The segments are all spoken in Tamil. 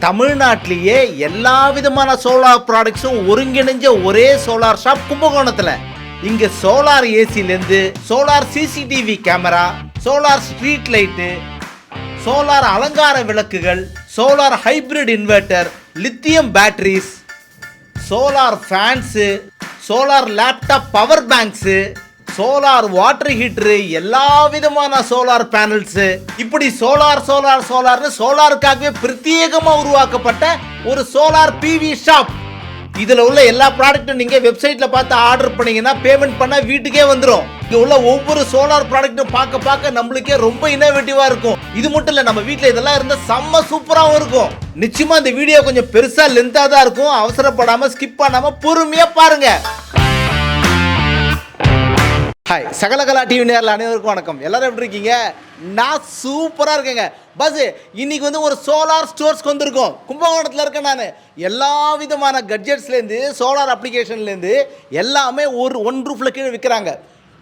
தமிழ்நாட்டிலேயே எல்லா விதமான சோலார் ப்ராடக்ட்ஸும் ஒருங்கிணைஞ்ச ஒரே சோலார் ஷாப் கும்பகோணத்தில். இங்க solar ஏசிலேருந்து solar CCTV camera solar street light solar அலங்கார விளக்குகள் solar hybrid inverter lithium batteries solar fans solar laptop power banks solar water heater எல்லா விதமான சோலார் பேனல்ஸு. இப்படி சோலார் சோலார் சோலார்னு சோலாருக்காகவே பிரத்யேகமாக உருவாக்கப்பட்ட ஒரு சோலார் பிவி ஷாப் இதில் உள்ள எல்லா ப்ராடக்ட்டும் நீங்கள் வெப்சைட்டில் பார்த்து ஆர்டர் பண்ணீங்கன்னா பேமெண்ட் பண்ணால் வீட்டுக்கே வந்துடும் இங்கே உள்ள ஒவ்வொரு சோலார் ப்ராடக்ட்டும் பார்க்க பார்க்க நம்மளுக்கே ரொம்ப இன்னோவேட்டிவாக இருக்கும். இது மட்டும் இல்லை நம்ம வீட்டில் இதெல்லாம் இருந்தால் செம்ம சூப்பராகவும் இருக்கும். நிச்சயமாக இந்த வீடியோ கொஞ்சம் பெருசாக லென்த்தாக தான் இருக்கும். அவசரப்படாமல் ஸ்கிப் பண்ணாமல் பொறுமையாக பாருங்கள் ஹாய் சகலகலா டிவி நேரில் அனைவருக்கும் வணக்கம். எல்லாரும் எப்படி இருக்கீங்க? நான் சூப்பராக இருக்கேங்க. பஸ் இன்னைக்கு வந்து ஒரு சோலார் ஸ்டோர்ஸ்க்கு வந்திருக்கோம். கும்பகோணத்தில் இருக்கேன் நான். எல்லா விதமான கட்ஜெட்ஸ்லேருந்து சோலார் அப்ளிகேஷன்லேருந்து எல்லாமே ஒரு ஒன் ரூஃபில் கீழே விற்கிறாங்க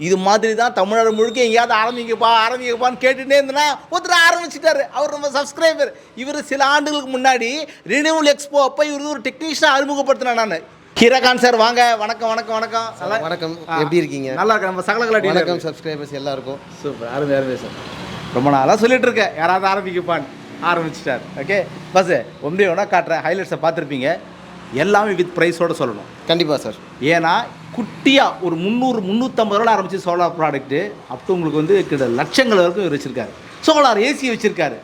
இது மாதிரி தான் தமிழ்நாடு முழுக்க எங்கேயாவது ஆரம்பிங்கப்பா ஆரம்பிங்கப்பான்னு கேட்டுகிட்டே இருந்தேன்னா ஒருத்தர் ஆரம்பிச்சிட்டாரு. அவர் நம்ம சப்ஸ்கிரைபர் இவர் சில ஆண்டுகளுக்கு முன்னாடி ரினியூவல் எக்ஸ்போ அப்போ இவர் ஒரு டெக்னீஷியனாக அறிமுகப்படுத்தினேன் நான். ஹீராகான் சார் வாங்க. வணக்கம் வணக்கம் வணக்கம். வணக்கம். எப்படி இருக்கீங்க? நல்லா இருக்கேன். நம்ம சகலகலா வணக்கம் சப்ஸ்கிரைபர்ஸ் எல்லாருக்கும். சூப்பர். அருமை அருமை சார். ரொம்ப நாளாக சொல்லிட்டு இருக்கேன். யாராவது ஆரம்பிக்கப்பான்னு ஆரம்பிச்சிட்டார். ஓகே? பஸ் ஒன்றே ஒன்றா காட்டுறேன். ஹைலைட்ஸை பார்த்துருப்பீங்க. எல்லாமே வித் ப்ரைஸோட சொல்லணும். கண்டிப்பா சார். ஏன்னா குட்டியாக ஒரு முந்நூறு முந்நூற்றம்பது ரூபா ஆரம்பிச்சு சோலார் ப்ராடக்ட்டு அப்போ உங்களுக்கு வந்து கிட்ட லட்சங்கள் வரைக்கும் வச்சிருக்காரு. சோலார் ஏசி வச்சிருக்காரு.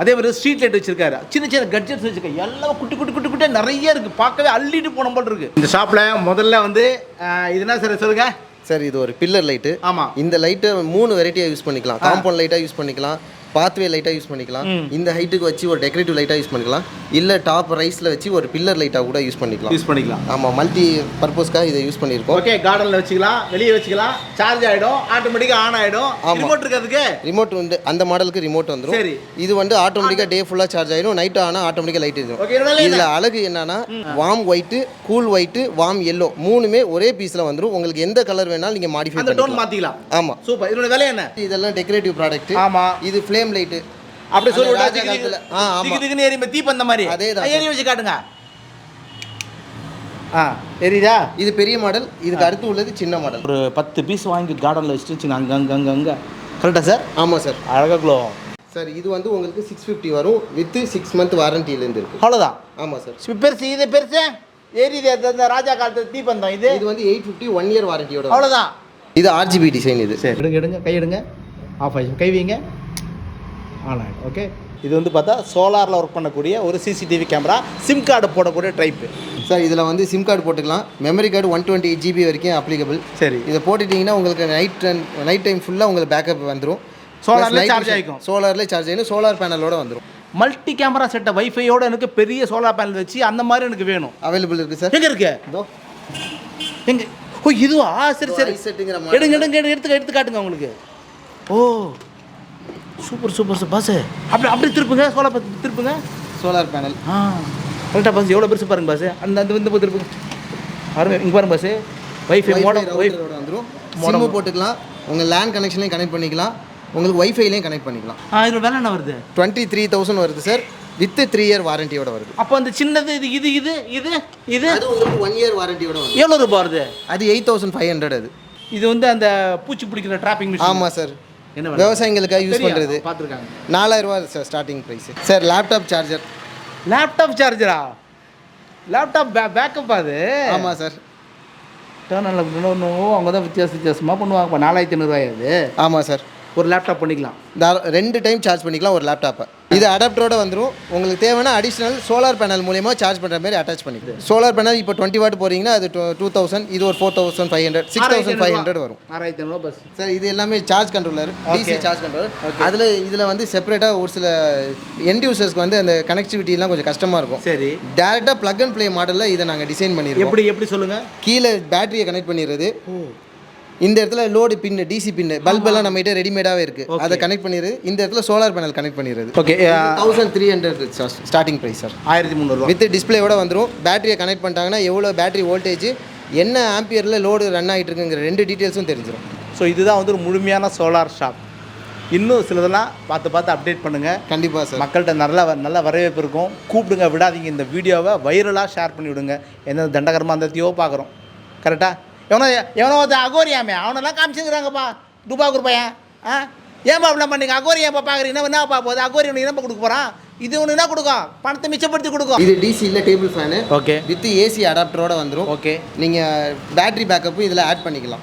அதே மாதிரி ஸ்ட்ரீட் லைட் வச்சிருக்காரு. சின்ன சின்ன கட்ஜெட்ஸ் வச்சிருக்காரு. எல்லாம் குட்டி குட்டி குட்டி குட்டியாக நிறைய இருக்குது பார்க்கவே அள்ளிட்டு போன போல் இருக்கு. இந்த ஷாப்பில் முதல்ல வந்து அஹ், இது என்ன சார் சொல்லுங்க? சார் இது ஒரு பில்லர் லைட்டு ஆமாம் இந்த லைட்டை மூணு வெரைட்டியாக யூஸ் பண்ணிக்கலாம். காம்பவுண்ட் லைட்டாக யூஸ் பண்ணிக்கலாம். பாத்வே லைட்டாக யூஸ் பண்ணிக்கலாம். இந்த ஹைட்டுக்கு வச்சு ஒரு டெக்கரேட்டிவ் லைட்டாக யூஸ் பண்ணிக்கலாம். இல்லை டாப் ரைஸில் வச்சு ஒரு பில்லர் லைட்டாக கூட யூஸ் பண்ணிக்கலாம். யூஸ் பண்ணிக்கலாம். ஆமாம் மல்டி பர்பஸ்க்காக இதை யூஸ் பண்ணியிருக்கோம். ஓகே கார்டனில் வச்சுக்கலாம் வெளியே வச்சுக்கலாம் சார்ஜ் ஆகிடும் ஆட்டோமேட்டிக்காக ஆன் ஆகிடும் ஆமா. ரிமோட் இருக்கு அதுக்கு? ரிமோட் வந்து அந்த மாடலுக்கு ரிமோட் வந்துடும் சரி. இது வந்து ஆட்டோமேட்டிக்காக டே ஃபுல்லாக சார்ஜ் ஆகிடும் நைட் ஆனால் ஆட்டோமேட்டிக்காக லைட் இருக்கும் இதில் அழகு என்னன்னா warm white cool white warm yellow மூணுமே ஒரே பீஸில் வந்துடும் உங்களுக்கு எந்த கலர் வேணாலும் நீங்கள் மாடிஃபை டோன் பண்ணிக்கலாம். மாற்றிக்கலாம் ஆமாம் சூப்பர். இதோட விலை என்ன? இதெல்லாம் டெக்கரேட்டிவ் ப்ராடக்ட் ஆமாம் இது ஃப்ளேம் லைட்டு அப்படி சொல்லி அந்த விட்டா ராஜா திக்கு காலத்துல- ஆ, ஆமா. திக்கு திக்குன்னு எரியுமே தீப்பந்த மாதிரி அதேதான் ஆ, எரிய வச்சு காட்டுங்க. ஆ எரியுதா? இது பெரிய மாடல். இதுக்கு அடுத்து உள்ளது சின்ன மாடல். ஒரு பத்து பீஸ் வாங்கி கார்டனில் வச்சுட்டு வச்சுங்க. அங்கே அங்கே அங்கே அங்கே. கரெக்டாக சார்? ஆமாம் சார். அழகாக க்ளோ சார் இது வந்து உங்களுக்கு சிக்ஸ் ஃபிஃப்டி வரும். வித் சிக்ஸ் மந்த் வாரண்டியிலேருந்து இருக்கு. அவ்வளோதான் ஆமாம் சார். பெருசு இது பெருசு. எரியுது அது அந்த ராஜா காலத்து தீப்பந்தம் இது. இது வந்து எயிட் ஃபிஃப்டி ஒன் இயர் வாரண்டியோட. அவ்வளோதான் இது ஆர்ஜிபி டிசைன் இது. சரி. எடுங்க எடுங்க. கை எடுங்க. ஆஃப் ஆயிடுச்சு. கை வைங்க. ஆன் ஆகிடும் ஓகே இது வந்து பார்த்தா சோலாரில் ஒர்க் பண்ணக்கூடிய ஒரு சிசிடிவி கேமரா சிம் கார்டு போடக்கூடிய டைப்பு சார் இதில் வந்து சிம் கார்டு போட்டுக்கலாம். Memory card one twenty GB வரைக்கும் அப்ளிகபிள் சரி. இதை போட்டுட்டிங்கன்னா உங்களுக்கு நைட் நைட் டைம் ஃபுல்லாக உங்களுக்கு பேக்கப் வந்துடும் Solar-ல charge ஆயிக்கும். சோலார்லேயே சார்ஜ் ஆகிடும் சோலார் பேனலோட வந்துடும் மல்டி கேமரா செட்டை வைஃபையோட எனக்கு பெரிய சோலார் பேனல் வச்சு அந்த மாதிரி எனக்கு வேணும். அவைலபிள் இருக்குது சார் எங்க இருக்கு? இதோ. எங்க? ஓ இதுவா? சரி சரி. எடுங்க எடுங்க எடுத்து எடுத்து காட்டுங்க உங்களுக்கு. ஓ. சூப்பர் சூப்பர் சார் பாஸ் அப்படி அப்படி திருப்புங்க சோலார் பார்த்து திருப்புங்க. Solar panel. ஆ கரெக்டாக பாஸ் எவ்வளோ பெருசு பாருங்க பாஸ் அந்த அந்த இந்த திருப்புங்க. அருமை இங்கே பாருங்க பாஸ் வைஃபை மோடம் ரவுட்டரோட வந்துடும் சிம்மு போட்டுக்கலாம். உங்கள் லேண்ட் கனெக்ஷன்லையும் கனெக்ட் பண்ணிக்கலாம். உங்களுக்கு வைஃபைலையும் கனெக்ட் பண்ணிக்கலாம். ஆ இதில் வேலை என்ன வருது? டுவெண்ட்டி த்ரீ தௌசண்ட் வருது சார் வித் த்ரீ இயர் வாரண்டியோட வருது. அப்போ அந்த சின்னது இது இது இது இது இது. அது உங்களுக்கு ஒன் இயர் வாரண்டியோட வரும் எவ்வளோ ரூபா வருது? அது எயிட் தௌசண்ட் ஃபைவ் ஹண்ட்ரட் அது. இது வந்து அந்த பூச்சி பிடிக்கிற டிராப்பிங் ஆமாம் சார் என்ன? விவசாயிகளுக்காக யூஸ் பண்ணுறது பார்த்துருக்காங்க. நாலாயிரம் ரூபா sir starting price sir laptop charger laptop சார்ஜரா laptop பே பேக்கப் அது? ஆமாம் சார் இன்னொன்று அவங்க தான் வித்தியாச வித்தியாசமாக பண்ணுவாங்க நாலாயிரத்தி ஐநூறுவாய் அது? ஆமாம் சார் ஒரு லேப்டாப் பண்ணிக்கலாம். ரெண்டு டைம் சார்ஜ் பண்ணிக்கலாம் ஒரு லேப்டாப்பை இது அடாப்டரோட வந்துடும் உங்களுக்கு தேவைன்னா அடிஷ்னல் சோலார் பேனல் மூலியமாக சார்ஜ் பண்ணுற மாதிரி அட்டாச் பண்ணிக்கலாம். சோலார் பேனல் இப்போ டுவெண்ட்டி வாட் போகிறீங்கன்னா அது டூ தௌசண்ட் இது ஒரு four thousand five hundred six thousand five hundred வரும். ஆறாயிரத்தி பஸ் சார் இது எல்லாமே charge controller DC charge controller அதில் இதில் வந்து செப்பரேட்டாக ஒரு சில எண்ட் யூசர்ஸ்க்கு வந்து அந்த கனெக்டிவிட்டிலாம் கொஞ்சம் கஷ்டமாக இருக்கும். சரி. டேரெக்டாக ப்ளக் அண்ட் ப்ளே மாடலில் இதை நாங்கள் டிசைன் பண்ணியிருக்கோம் எப்படி எப்படி சொல்லுங்க? கீழே பேட்டரியை கனெக்ட் பண்ணிடுறது. இந்த இடத்துல லோடு பின்னு டிசி பின்னு பல்பெல்லாம் நம்ம கிட்ட ரெடிமேடாகவே இருக்குது அதை கனெக்ட் பண்ணிடுறது இந்த இடத்துல சோலார் பேனல் கனெக்ட் பண்ணிடுறது okay thousand three hundred starting price sir ஆயிரத்தி முந்நூறுவா. வித் டிஸ்பிளேயோட வந்துடும் பேட்டரியை கனெக்ட் பண்ணிட்டாங்கன்னா எவ்வளோ பேட்டரி வோல்டேஜ் என்ன ஆம்பியரில் லோடு ரன் ஆகிட்டு இருக்குங்கிற ரெண்டு டீட்டெயில்ஸும் தெரிஞ்சிடும் ஸோ இதுதான் வந்து ஒரு முழுமையான சோலார் ஷாப் இன்னும் சிலதெல்லாம் பார்த்து பார்த்து அப்டேட் பண்ணுங்கள் கண்டிப்பாக சார் மக்கள்கிட்ட நல்ல நல்ல வரவேற்பு இருக்கும். கூப்பிடுங்க விடாதீங்க. இந்த வீடியோவை வைரலாக ஷேர் பண்ணி விடுங்க எந்த தண்டகரமாக இருந்ததையோ பார்க்குறோம். கரெக்டாக எவனோ எவனோ ஒருத்தன் அகோரியாமே அவனெல்லாம் காமிச்சுங்கிறாங்கப்பா. துபா பையன் ஆ? ஏன்பா அப்படிலாம் பண்ணீங்க? அகோரி ஏன்பா பார்க்குறீங்க? என்ன என்னப்பா போகுது? அகோரி உனக்கு என்னப்பா கொடுக்க போகிறான் இது ஒன்று என்ன கொடுக்கும்? பணத்தை மிச்சப்படுத்தி கொடுக்கும். இது டிசி இல்லை table fan okay with AC அடாப்டரோட வந்துடும் ஓகே நீங்கள் பேட்டரி பேக்கப்பும் இதில் ஆட் பண்ணிக்கலாம்.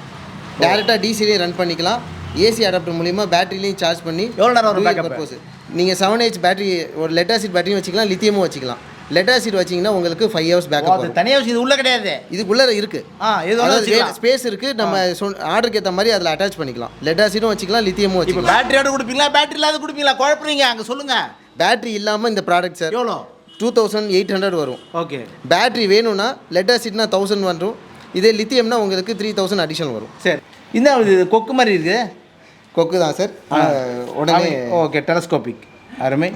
டேரெக்டாக டிசிலே ரன் பண்ணிக்கலாம். ஏசி அடாப்டர் மூலிமா பேட்டரிலையும் சார்ஜ் பண்ணி எவ்வளோ நேரம் வரும் பேக்கப் பர்பஸ் நீங்கள் செவன் ஹெச் பேட்டரி ஒரு லெட் ஆசிட் பேட்டரியும் வச்சுக்கலாம் லித்தியமும் வச்சுக்கலாம். லெட் ஆசிட் வச்சிங்கன்னா உங்களுக்கு ஃபைவ் ஹவர்ஸ் பேக்கப் அது வரும். தனியாக இது உள்ள கிடையாது. இதுக்குள்ளே இருக்குது ஆ இது ஸ்பேஸ் இருக்குது நம்ம ஆர்டருக்கு ஏற்ற மாதிரி அதில் அட்டாச் பண்ணிக்கலாம். லெட் ஆசிடும் வச்சுக்கலாம் லித்தியமும் வச்சுக்கலாம். பேட்டரியோட கொடுப்பீங்களா? பேட்டரி இல்லாத கொடுப்பீங்களா? குழப்பறீங்க அங்கே சொல்லுங்கள் பேட்டரி இல்லாமல் இந்த ப்ராடக்ட் சார் எவ்வளோ? டூ தௌசண்ட் எயிட் ஹண்ட்ரட் வரும். ஓகே. பேட்டரி வேணும்னா லெட் ஆசிட்னா தௌசண்ட் வந்துடும் இதே லித்தியம்னா உங்களுக்கு த்ரீ தௌசண்ட் அடிஷனல் வரும். சரி. இந்த இது கொக்கு மாதிரி இருக்குது கொக்கு தான் சார் உடனே ஓகே டெலஸ்கோபிக் அருமை.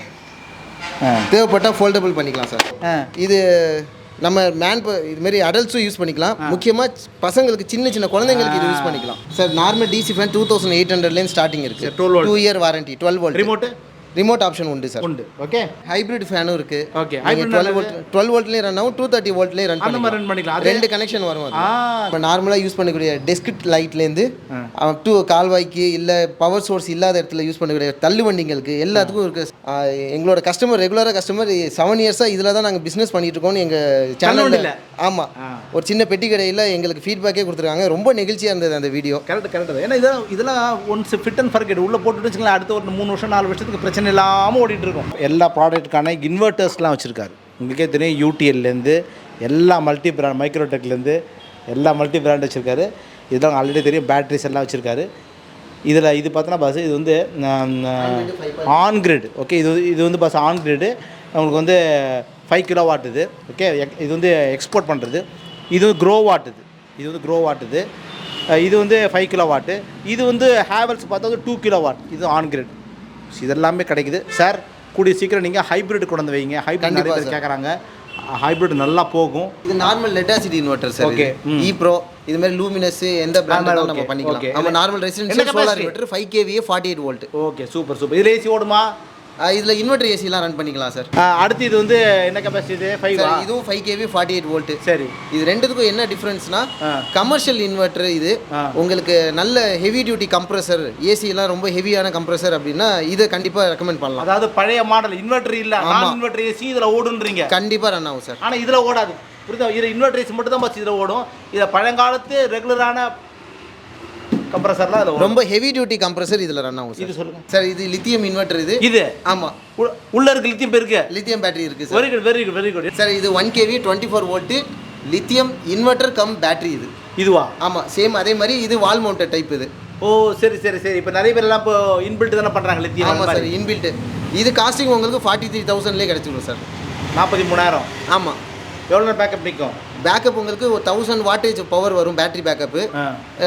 தேவைப்பட்டால் ஃபோல்டபுள் பண்ணிக்கலாம் சார் இது நம்ம மேன் இதுமாரி அடல்ட்ஸும் யூஸ் பண்ணிக்கலாம். முக்கியமாக பசங்களுக்கு சின்ன சின்ன குழந்தைங்களுக்கு இது யூஸ் பண்ணிக்கலாம். Sir normal DC fan two thousand eight ஹண்ட்ரட்லேருந்து ஸ்டார்டிங் இருக்குது 12 volt. Two year warranty twelve volt remote remote option உண்டு சார் உண்டு. ஓகே ஹைப்ரிட் ஃபேனும் இருக்கு. Hybrid டுவெல் வோல்ட் டுவெல் வோல்ட்லேயும் ரன் ஆகும் டூ தேர்ட்டி வோல்ட்லேயும் ரன் அந்த மாதிரி ரன் பண்ணிக்கலாம். ரெண்டு கனெக்ஷன் வரும் இப்போ நார்மலாக யூஸ் பண்ணக்கூடிய டெஸ்க் லைட்லேருந்து டூ கால்வாய்க்கு இல்லை பவர் சோர்ஸ் இல்லாத இடத்துல யூஸ் பண்ணக்கூடிய தள்ளு வண்டிங்களுக்கு எல்லாத்துக்கும் இருக்கு. எங்களோட கஸ்டமர் ரெகுலராக கஸ்டமர் செவன் இயர்ஸாக இதில் தான் நாங்கள் பிஸ்னஸ் பண்ணிட்டு இருக்கோம்னு எங்கள் சேனலில் வண்டியில? ஆமாம் ஆ. ஒரு சின்ன பெட்டி கடையில் எங்களுக்கு ஃபீட்பேக்கே கொடுத்துருக்காங்க. ரொம்ப நெகிழ்ச்சியாக இருந்தது அந்த வீடியோ கரெக்ட் கரெக்ட் ஏன்னா இதெல்லாம் இதெல்லாம் ஒன்ஸ் ஃபிட் அண்ட் ஃபர்கெட் உள்ளே போட்டுட்டு வச்சுக்கலாம் அடுத்த ஒரு மூணு வருஷம் நாலு வருஷத்துக்கு பிரச்சனை இல்லாமல் ஓடிட்டுருக்கோம். எல்லா ப்ராடக்ட்டுக்கான இன்வெர்ட்டர்ஸ்லாம் வச்சுருக்காரு. உங்களுக்கே தெரியும் யூடிஎல்லேருந்து எல்லா மல்டி பிராண்ட் மைக்ரோடெக்லேருந்து எல்லா மல்டி பிராண்ட் வச்சுருக்காரு. இதெல்லாம் ஆல்ரெடி தெரியும் பேட்டரிஸ் எல்லாம் வச்சுருக்காரு. இதில் இது பார்த்தோன்னா பஸ் இது வந்து ஆன் கிரிட் ஓகே இது வந்து- இது வந்து பஸ் ஆன் கிரிடு உங்களுக்கு வந்து ஃபைவ் கிலோ வாட் இது ஓகே இது வந்து எக்ஸ்போர்ட் பண்ணுறது இது வந்து க்ரோ வாட் இது. இது வந்து க்ரோ வாட் இது. இது வந்து ஃபைவ் கிலோ வாட்டு இது வந்து ஹேவல்ஸ் பார்த்தா வந்து டூ கிலோ வாட் இது ஆன் கிரிட் இதெல்லாமே கிடைக்குது. சார் கூடிய சீக்கிரம் நீங்கள் ஹைப்ரிட் கொண்டு வந்து வைங்க. ஹைப்ரிட் நிறைய பேர். கேட்குறாங்க ஹைப்ரிட் நல்லா போகும். இது நார்மல் லெட்டாசிட்டி இன்வெர்ட்டர் சார் ம். இ ப்ரோ இது மாதிரி லூமினஸ் எந்த பிராண்ட் மாதிரி, நம்ம பண்ணிக்கலாம். நம்ம normal residential? Solar inverter five கேவியே forty eight volt okay super super இதில் ஏசி ஓடுமா? இதில் இன்வெர்டர் ஏசிலாம் ரன் பண்ணிக்கலாம் சார் அடுத்து இது வந்து என்ன கெப்பாசிட்டி இது? ஃபைவ் இதுவும் five KV forty eight volt சரி. இது ரெண்டுத்துக்கும் என்ன டிஃப்ரென்ஸ்னா. கமர்ஷியல் இன்வெர்ட்டர் இது. உங்களுக்கு நல்ல ஹெவி டியூட்டி கம்ப்ரஸர் ஏசிலாம் ரொம்ப ஹெவியான கம்ப்ரஸர் அப்படின்னா இதை கண்டிப்பாக ரெக்கமெண்ட் பண்ணலாம். அதாவது பழைய மாடல் இன்வெர்டர் இல்ல. நான் இன்வெர்டர் ஏசி இதுல ஓடுன்றீங்க. கண்டிப்பாக ரன் ஆகும் சார் ஆனா இதுல ஓடாது. புரியுதா? இது இன்வெர்டர் ஏசி மட்டும் தான் பஸ் இதுல ஓடும். இத பழங்காலத்து ரெகுலரான கம்ப்ரஸர்லாம் ஓடும். ரொம்ப ஹெவி டியூட்டி கம்ப்ரஸர் இதில் ரன் ஆகும் இது சார் சொல்லுங்க. சார் இது லித்தியம் இன்வெர்ட்டர் இது. இது? ஆமாம் உள்ள- இருக்கு லித்தியம் இருக்கு லித்தியம் பேட்டரி இருக்குது sir very good very good very good sir இது one KV twenty four volt lithium inverter cum battery இது. இதுவா? ஆமாம் சேம் அதே மாதிரி இது வால் மவுண்டட் டைப் இது. ஓ சரி சரி சரி. இப்போ நிறைய பேர் எல்லாம் இப்போ இன்பில்ட் தானே பண்றாங்க லித்தியம் ஆமாம் சார் இன்பில்ட் இது காஸ்டிங் உங்களுக்கு ஃபார்ட்டி த்ரீ தௌசண்ட்லேயே கிடச்சிடும் சார் நாற்பத்தி மூணாயிரம். ஆமாம் எவ்வளோ நேரம் பேக்கப் நிற்கும் பேக்கப் உங்களுக்கு ஒரு தௌசண்ட் வாட்டேஜ் பவர் வரும் பேட்டரி பேக்கப்பு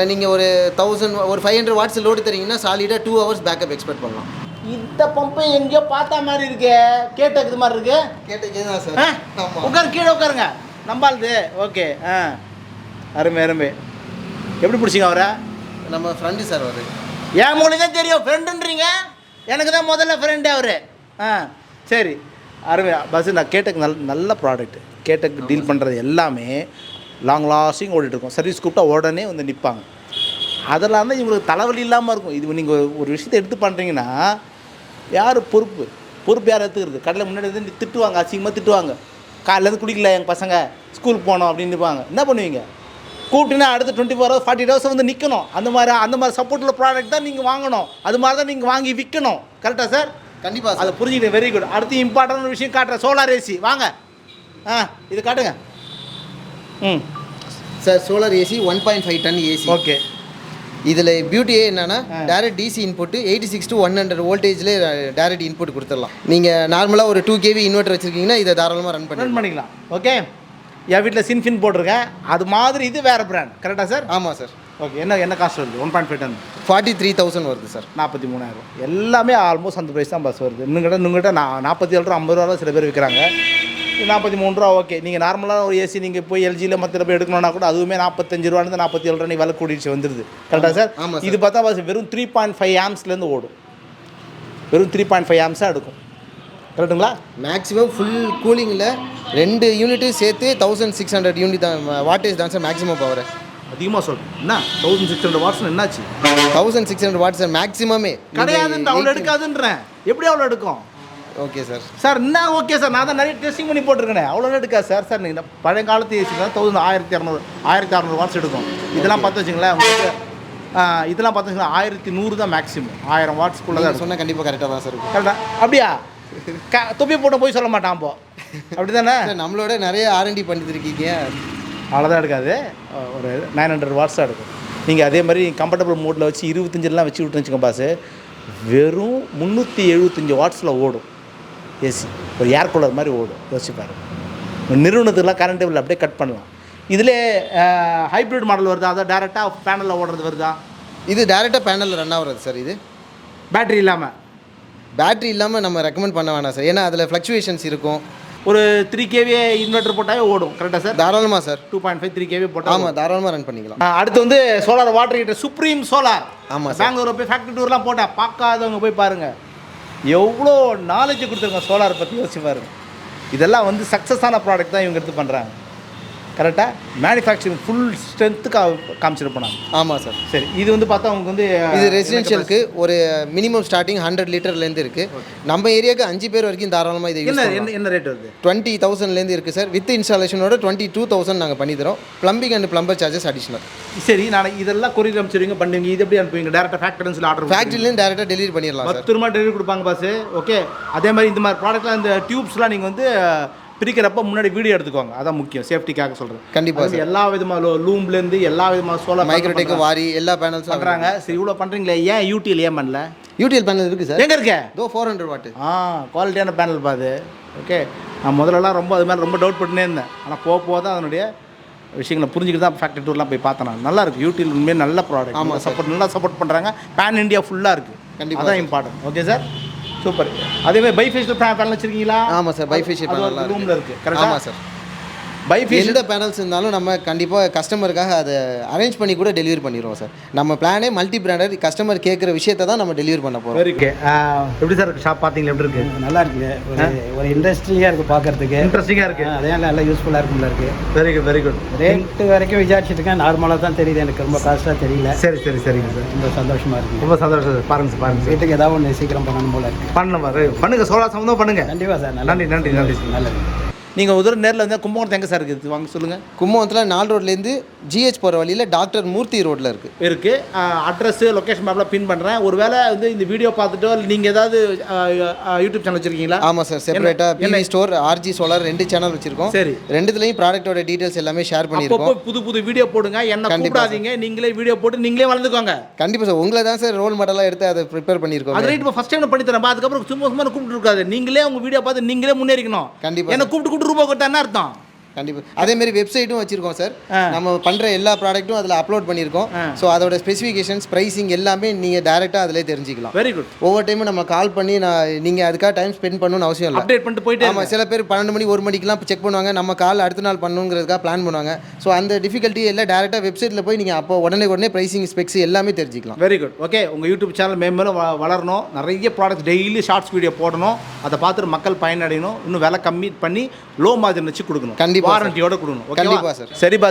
நீங்கள் ஒரு தௌசண்ட் ஒரு ஃபைவ் ஹண்ட்ரட் வாட்ஸ் லோடு தரீங்கன்னா சாலிடாக டூ ஹவர்ஸ் பேக்கப் எக்ஸ்பெக்ட் பண்ணலாம். இந்த பம்பை எங்கேயோ பார்த்த மாதிரி இருக்கே. கேட்டது மாதிரி இருக்கு. கேட்டே தான் ஆ? சார் உட்காரு கீழே உட்காருங்க. நம்பாளுது. ஓகே. ஆ. அருமை அருமை. எப்படி பிடிச்சிங்க அவரை? நம்ம ஃப்ரெண்டு சார் அவர். என் மொழி தான் தெரியும். ஃப்ரெண்டுன்றீங்க எனக்கு தான் முதல்ல ஃப்ரெண்டு அவர். ஆ. சரி. அருமை. பஸ் நான் கேட்டக்கு நல்ல நல்ல ப்ராடக்ட் கேட்டக்கு டீல் பண்ணுறது எல்லாமே லாங் லாஸ்டிங் ஓடிட்டுருக்கும். சர்வீஸ் கூப்பிட்டா உடனே வந்து நிற்பாங்க அதெல்லாம் தான் இவங்களுக்கு தலைவலி இல்லாமல் இருக்கும். இது நீங்கள் ஒரு விஷயத்தை எடுத்து பண்ணுறீங்கன்னா யார் பொறுப்பு? பொறுப்பு யார் எடுத்துக்கிறது? கடையில் முன்னாடி வந்து திட்டுவாங்க அசிங்கமாக திட்டுவாங்க. காலையிலேருந்து குடிக்கல எங்கள் பசங்க ஸ்கூலுக்கு போனோம் அப்படின்னு நிற்பாங்க என்ன பண்ணுவீங்க? கூப்பிட்டுனா அடுத்த twenty four hours forty hours வந்து நிற்கணும் அந்த மாதிரி அந்த மாதிரி சப்போர்ட்டில் ப்ராடக்ட் தான் நீங்கள் வாங்கணும். அது மாதிரி தான் நீங்கள் வாங்கி விற்கணும் கரெக்டாக சார் கண்டிப்பாக அதை புரிஞ்சுக்கிட்டேன் வெரி குட் அடுத்து இம்பார்ட்டன்ட் விஷயம் காட்டுறேன். சோலார் ஏசி வாங்க. ஆ இது காட்டுங்க. ம். Sir solar AC one point five ton AC okay. இதில் பியூட்டியே என்னன்னா. Direct DC input eighty six to one hundred வோல்டேஜ்லேயே direct input கொடுத்துடலாம். நீங்கள் நார்மலாக ஒரு டூ கேவி இன்வெர்ட்டர் வச்சிருக்கீங்கன்னா இதை தாராளமாக ரன் ரன் பண்ணி பண்ணிக்கலாம். ஓகே? என் வீட்டில் சின்ஃபின் போட்டிருக்கேன். அது மாதிரி இது வேறு பிராண்ட் கரெக்டாக சார் ஆமாம் சார் ஓகே. என்ன என்ன காஸ்ட் வருது? One point five ton forty three thousand வருது சார் நாற்பத்தி மூணாயிரம். எல்லாமே ஆல்மோஸ்ட் அந்த ப்ரைஸ் தான் பஸ் வருது. இன்னுங்கிட்ட இன்னுங்கிட்ட நான் நாற்பத்தி ஏழு ரூபா ஐம்பது ரூபா சில பேர் விற்கிறாங்க நாற்பத்தி மூணு ரூபா ஓகே நீங்கள் நார்மலாக ஒரு ஏசி நீங்கள் போய் எல்ஜியில் மற்ற போய் எடுக்கணும்னா கூட அதுவுமே நாற்பத்தஞ்சு ரூபாலேருந்து நாற்பத்தி ஏழு ரூபா நீ விலை கூடிச்சு வந்துருது. கரெக்டாக சார். இது பார்த்தா வெறும் த்ரீ பாயிண்ட் ஃபைவ் ஆம்ஸ்லேருந்து ஓடும். வெறும் த்ரீ பாயிண்ட் ஃபைவ் ஆம்ஸாக எடுக்கும். கரெக்டுங்களா மேக்ஸிமம் ஃபுல் கூலிங்கில் ரெண்டு யூனிட்டு சேர்த்து தௌசண்ட் சிக்ஸ் ஹண்ட்ரட் யூனிட் தான் வாட்டேஜ் தான் சார் மேக்ஸிமம் பவர் அதிகமாக சொல்கிறேன் என்ன? தௌசண்ட் சிக்ஸ் ஹண்ட்ரட் வாட்ஸ் என்னாச்சு? Thousand six hundred watt sir மேக்ஸிமமே கிடையாதுன்ற அவ்வளோ எடுக்காதுன்றேன். எப்படி அவ்வளோ எடுக்கும்? Okay sir. சார் என்ன ஓகே சார். நான் தான் நிறைய டெஸ்டிங் பண்ணி போட்டிருக்கேன். அவ்வளோ எடுக்காது சார்? சார் நீங்கள் பழையங்காலத்து ஏசி தான் தௌசண்ட் ஆயிரத்தி இரநூறு ஆயிரத்தி அறநூறு வாட்ஸ் எடுக்கும். இதெல்லாம் பார்த்து வச்சுங்களேன் உங்களுக்கு இதெல்லாம் பார்த்து வச்சுங்களேன் ஆயிரத்தி நூறு தான் மேக்ஸிமம் ஆயிரம் வாட்ஸ்க்குள்ளே தான் சொன்னால் கண்டிப்பாக கரெக்டாக தான் சார் இருக்கும். கரெக்டா? அப்படியா? க தொப்பி போட்டு போய் சொல்ல மாட்டான் அப்போ அப்படி தானே நம்மளோட நிறைய ஆர்என்டி பண்ணிட்டு இருக்கீங்க. அவ்வளோதான் எடுக்காது. ஒரு நைன் ஹண்ட்ரட் வாட்ஸ் தான் எடுக்கும். நீங்கள் அதே மாதிரி கம்ஃபர்டபுள் மோட்டில் வச்சு இருபத்தஞ்செல்லாம் வச்சு விட்டுன்னு வச்சுக்கோங்க பாஸ் வெறும் முந்நூற்றி எழுபத்தஞ்சு வாட்ஸில் ஓடும். ஏசி. ஒரு ஏர் கூலர் மாதிரி ஓடும். யோசிச்சு பாருங்க. நிறுவனத்துக்குலாம் கரண்ட் பில் அப்படியே கட் பண்ணலாம். இதிலே ஹைப்ரிட் மாடல் வருதா? அதான் டேரெக்டாக பேனலில் ஓடுறது வருதா? இது டேரெக்டாக பேனலில் ரன் ஆகுறது சார் இது. பேட்டரி இல்லாமல் பேட்டரி இல்லாமல் நம்ம ரெக்கமெண்ட் பண்ண வேணாம் சார் ஏன்னா அதில் ஃப்ளக்சுவேஷன்ஸ் இருக்கும். ஒரு த்ரீ கேவியே இன்வெர்டர் போட்டாவே ஓடும். கரெக்டாக சார் தாராளமாக sir two point five three KV போட்டால் ஆமாம் தாராளமாக ரன் பண்ணிக்கலாம். அடுத்து வந்து solar water heater supreme solar ஆமா சார். பெங்களூர் போய் ஃபேக்ட்ரி டூர்லாம் போட்டேன் பார்க்காதவங்க போய் பாருங்க. எவ்வளோ நாலேஜ் கொடுத்துருக்கோம் சோலார் பற்றி யோசிச்சு இதெல்லாம் வந்து சக்ஸஸான ப்ராடக்ட் தான் இவங்க எடுத்து பண்ணுறாங்க கரெக்டாக மேனுஃபேக்சரிங் ஃபுல் ஸ்ட்ரென்த்து கா காமிச்சிட்டு போனாங்க. ஆமாம் சார் சரி இது வந்து பார்த்தா அவங்க வந்து இது ரெசிடென்ஷியலுக்கு ஒரு மினிமம் ஸ்டார்டிங் ஹண்ட்ரட் லிட்டர்லேருந்து இருக்குது நம்ம ஏரியாவுக்கு அஞ்சு பேர் வரைக்கும் தாராளமாக இதை என்ன என்ன என்ன ரேட் வருது? டுவெண்ட்டி தௌசண்ட்லேருந்து இருக்குது சார் வித் இன்ஸ்டாலேஷனோட டுவெண்ட்டி டூ தௌசண்ட் நாங்கள் பண்ணி தரோம். Plumbing and plumber charges additional சரி நான் இதெல்லாம் கொரியர் அனுப்பிச்சிருவீங்க பண்ணுவீங்க இது எப்படி அனுப்புவீங்க? டேரெக்டாக ஃபேக்டரின்னு ஆர்டர் ஃபேக்ட்ரிலேருந்து டேரெக்டாக டெலிவரி பண்ணிடலாம் பத்து ரூபா டெலிவரி கொடுப்பாங்க பாஸ் ஓகே அதே மாதிரி இந்த மாதிரி ப்ராடக்ட்லாம் இந்த டியூப்ஸ்லாம் நீங்கள் வந்து பிரிக்கிறப்ப முன்னாடி வீடியோ எடுத்துக்கோங்க. அதான் முக்கியம். சேஃப்டிக்காக சொல்கிறேன் கண்டிப்பா எல்லா விதமான லூம்லேருந்து எல்லா விதமான சோலார் மைக்ரோடெக் வாரி எல்லா பேனல்ஸும் பண்ணுறாங்க சரி இவ்வளோ பண்ணுறீங்களே ஏன் யூடிஎல் ஏன் பண்ணல? யூடிஎல் பேனல் இருக்குது சார். எங்கே இருக்க? தோ ஃபோர் ஹண்ட்ரட் வாட்டு ஆ குவாலிட்டியான பேனல் பாது ஓகே நான் முதல்லலாம் ரொம்ப அது மாதிரி ரொம்ப டவுட் பண்ணினே இருந்தேன். ஆனால் போக போக தான் அதனுடைய விஷயங்களை புரிஞ்சுக்கிட்டு தான் ஃபேக்ட்ரி டூர்லாம் போய் பார்த்தேன் நான். நல்லா இருக்கு. யூடிஎல் உண்மையாக நல்ல ப்ராடக்ட் ஆமாம் சப்போர்ட் நல்லா சப்போர்ட் பண்ணுறாங்க பேன் இந்தியா ஃபுல்லாக இருக்குது கண்டிப்பா அதான் இம்பார்ட்டன்ட் ஓகே சார் சூப்பர். அதே மாதிரி பைஃபேஷியல் பேனல் வச்சிருக்கீங்களா ஆமாம் சார் பைஃபேஷியல் பேனல் ரூமில் இருக்குது கரெக்டாக ஆமாம் சார் பைஃபேஷியல் எந்த பேனல்ஸ் இருந்தாலும் நம்ம கண்டிப்பாக கஸ்டமருக்காக அதை அரேஞ்ச் பண்ணி கூட டெலிவரி பண்ணிடுவோம் சார் நம்ம பிளானே மல்டி பிராண்டட் கஸ்டமர் கேட்குற விஷயத்தை தான் நம்ம டெலிவரி பண்ண போகிறோம் வெரி ஓகே எப்படி சார் ஷாப் பார்த்தீங்களா எப்படி இருக்கு? நல்லா இருக்குது. ஒரு ஒரு இன்ட்ரெஸ்டிங்காக இருக்குது பார்க்கறதுக்கு இன்ட்ரெஸ்டிங்காக இருக்கு. அதே நல்லா யூஸ்ஃபுல்லாக இருக்கும்ல இருக்குது very good very good rate வரைக்கும் விசாரிச்சிருக்கேன் நார்மலாக தான் தெரியுது. எனக்கு ரொம்ப காஸ்ட்டாக தெரியல. சரி சரி சரிங்க சார் ரொம்ப சந்தோஷமாக இருக்குது ரொம்ப சந்தோஷம் சார் பாருங்க சார் பாருங்க வீட்டுக்கு ஏதாவது ஒன்று சீக்கிரம் பண்ணணும் போல இருக்குது பண்ணலாம் பாரு பண்ணுங்க சோலா சம்மந்தம் பண்ணுங்க. கண்டிப்பாக சார் நல்லா நன்றி நன்றி நன்றி. நல்லது. நீங்கள் ஒரு நேரில் வந்து கும்பகோணத்து எங்கே சார் இருக்குது? வாங்க சொல்லுங்கள் கும்பகோணத்தில் நாலு ரோட்லேருந்து ஜிஹெச் போகிற வழியில் டாக்டர் மூர்த்தி ரோட்டில் இருக்குது இருக்கு. அட்ரஸ் லொகேஷன் மேப்பில் பின் பண்ணுறேன் ஒருவேளை வந்து இந்த வீடியோ பார்த்துட்டோ இல்லை நீங்கள் ஏதாவது யூடியூப் சேனல் வச்சுருக்கீங்களா? ஆமாம் சார் செப்பரேட்டாக பிவி ஸ்டோர் ஆர்ஜி சோலார் ரெண்டு சேனல் வச்சுருக்கோம். சரி. ரெண்டுத்துலேயும் ப்ராடக்ட்டோட டீட்டெயில்ஸ் எல்லாமே ஷேர் பண்ணியிருக்கோம். புது புது வீடியோ போடுங்க. என்ன கூப்பிடாதீங்க. நீங்களே வீடியோ போட்டு நீங்களே வளர்ந்துக்கோங்க. கண்டிப்பாக சார். உங்களை தான் சார் ரோல் மாடலாக எடுத்து அதை ப்ரிப்பேர் பண்ணியிருக்கோம். அது ரைட் இப்போ ஃபஸ்ட் டைம் பண்ணி தரேன் அதுக்கப்புறம் சும்மா சும்மா கூப்பிட்டு இருக்காது நீங்களே உங்க வீடியோ பார்த்து நீங்களே முன்னேறிக்கணும். கண்டிப்பா என்ன கூப்பிட்டு கூப்பிட்டு ரூபா கொடுத்தா அர்த்தம்? கண்டிப்பாக அதே மாதிரி வெப்சைட்டும் வச்சிருக்கோம் சார். நம்ம பண்ணுற எல்லா ப்ராடக்ட்டும் அதில் அப்லோட் பண்ணியிருக்கோம். ஸோ அதோட ஸ்பெசிஃபிகேஷன்ஸ் ப்ரைசிங் எல்லாமே நீங்கள் டேரெக்டாக அதிலே தெரிஞ்சுக்கலாம். வெரி குட் ஒவ்வொரு டைமும் நம்ம கால் பண்ணி நான் நீங்கள் அதுக்காக டைம் ஸ்பெண்ட் பண்ணணும்னு அவசியம் இல்லை. அப்டேட் பண்ணிட்டு போயிட்டே ஆமாம் சில பேர் பன்னெண்டு மணி ஒரு மணிக்கெலாம் செக் பண்ணுவாங்க. நம்ம கால் அடுத்த நாள் பண்ணணுங்கிறதுக்காக பிளான் பண்ணுவாங்க. ஸோ அந்த டிஃபிகல்ட்டி எல்லாம் டேரெக்டாக வெப்சைட்டில் போய் நீங்கள் அப்போ உடனே உடனே ப்ரைசிங் ஸ்பெக்ஸ் எல்லாமே தெரிஞ்சுக்கலாம். வெரி குட் ஓகே உங்கள் யூடியூப் சேனல் மேம்பேலும் வளரணும். நிறைய ப்ராடக்ட்ஸ் டெய்லி ஷார்ட்ஸ் வீடியோ போடணும். அதை பார்த்துட்டு மக்கள் பயனடையணும். இன்னும் விலை கம்மி பண்ணி லோ மார்ஜின் வச்சு கொடுக்கணும். கண்டிப்பா, sir. வாரண்டியோட கொடுக்கணும். ஓகேவா? கண்டிப்பா, sir.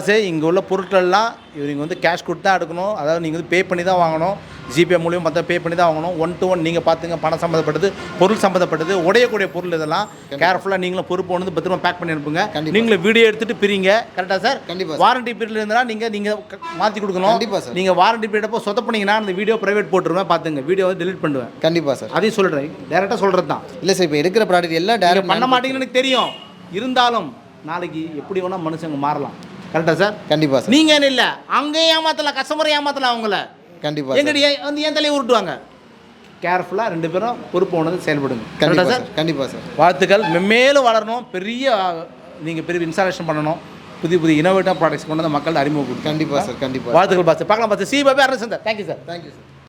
சரி இங்கே உள்ள பொருட்கள்லாம் இவங்க வந்து கேஷ் கொடுத்து தான் எடுக்கணும். அதாவது நீங்கள் வந்து பே பண்ணி தான் வாங்கணும். ஜிபே மூலியம் மற்ற பே பண்ணி தான் வாங்கணும். ஒன் டு ஒன் நீங்கள் பார்த்துங்க பணம் சம்மந்தப்பட்டது பொருள் சம்மந்தப்பட்டது உடையக்கூடிய பொருள் இதெல்லாம் கேர்ஃபுல்லாக நீங்களும் பொறுப்பு வந்து பத்திரமா பேக் பண்ணி அனுப்புங்க. நீங்களும் வீடியோ எடுத்துட்டு பிரிங்க. கரெக்டாக சார்? கண்டிப்பா, sir. வாரண்டி பீரியட்ல இருந்தால் நீங்கள் நீங்கள் மாற்றி கொடுக்கணும். கண்டிப்பா, sir. நீங்கள் வாரண்டி பீரியட் அப்போ சொத்தப்பனீங்கன்னா அந்த வீடியோ ப்ரைவேட் போட்டுருவேன் பார்த்துங்க. வீடியோ வந்து delete பண்ணுவேன். கண்டிப்பாக சார். அதையும் சொல்கிறேன் டேரெக்டாக சொல்கிறது தான் இல்லை சார் இப்போ எடுக்கிற ப்ராடக்ட் எல்லாம் டேரக்ட் பண்ண மாட்டீங்கன்னு எனக்கு தெரியும். இருந்தாலும் நாளைக்கு எப்படி வேணால் மனுஷங்க மாறலாம். கரெக்டாக சார்? கண்டிப்பாக சார். நீங்கள் இல்லை? அங்கேயும் ஏமாத்தலாம் கஸ்டமரை ஏமாத்தலாம் அவங்கள. கண்டிப்பாக எங்கடி? வந்து ஏன் தலையை உருட்டுவாங்க. கேர்ஃபுல்லாக ரெண்டு பேரும் பொறுப்பு உணர்ந்து செயல்படுங்க. கரெக்டாக சார்? கண்டிப்பாக சார். வாழ்த்துக்கள். மென்மேலும் வளரணும். பெரிய நீங்கள் பெரிய இன்ஸ்டாலேஷன் பண்ணணும். புதிய புதிய இனோவேட்டிவ் ப்ராடக்ட்ஸ் கொண்டு வந்து மக்கள் அறிமுகம் கண்டிப்பாக சார் கண்டிப்பாக வாழ்த்துக்கள் பாஸ் பார்க்கலாம் பாஸ் சி பாபே அரசந்தர் thank you sir thank you sir